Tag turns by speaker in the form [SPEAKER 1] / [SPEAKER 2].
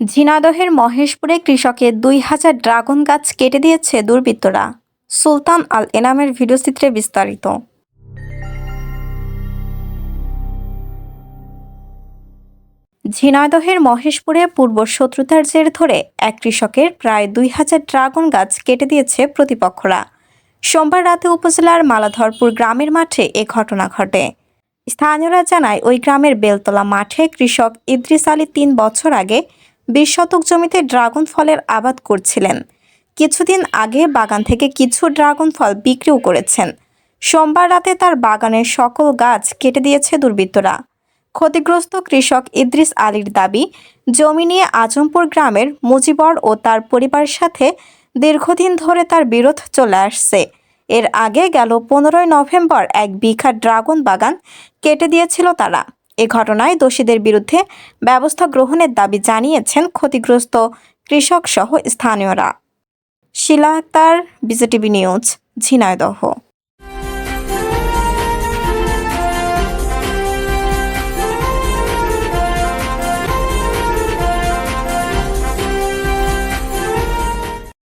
[SPEAKER 1] ঝিনাইদহের মহেশপুরে কৃষকের দুই হাজার ড্রাগন গাছ কেটে দিয়েছে দুর্বৃত্তরা। সুলতান আল এনামের ভিডিওচিত্রে বিস্তারিত। ঝিনাইদহের মহেশপুরে পূর্ব শত্রুতার জের ধরে এক কৃষকের প্রায় দুই হাজার ড্রাগন গাছ কেটে দিয়েছে প্রতিপক্ষরা। সোমবার রাতে উপজেলার মালাধরপুর গ্রামের মাঠে এ ঘটনা ঘটে। স্থানীয়রা জানায়, ওই গ্রামের বেলতলা মাঠে কৃষক ইদ্রিস আলী তিন বছর আগে বিশ শতক জমিতে ড্রাগন ফলের আবাদ করছিলেন। কিছুদিন আগে বাগান থেকে কিছু ড্রাগন ফল বিক্রিও করেছেন। সোমবার রাতে তার বাগানের সকল গাছ কেটে দিয়েছে দুর্বৃত্তরা। ক্ষতিগ্রস্ত কৃষক ইদ্রিস আলীর দাবি, জমি নিয়ে আজমপুর গ্রামের মুজিবর ও তার পরিবারের সাথে দীর্ঘদিন ধরে তার বিরোধ চলে আসছে। এর আগে গেল পনেরোই নভেম্বর এক বিঘা ড্রাগন বাগান কেটে দিয়েছিল তারা। এ ঘটনায় দোষীদের বিরুদ্ধে ব্যবস্থা গ্রহণের দাবি জানিয়েছেন ক্ষতিগ্রস্ত কৃষকসহ স্থানীয়রা। Shila BJTV news, Jhenaidah.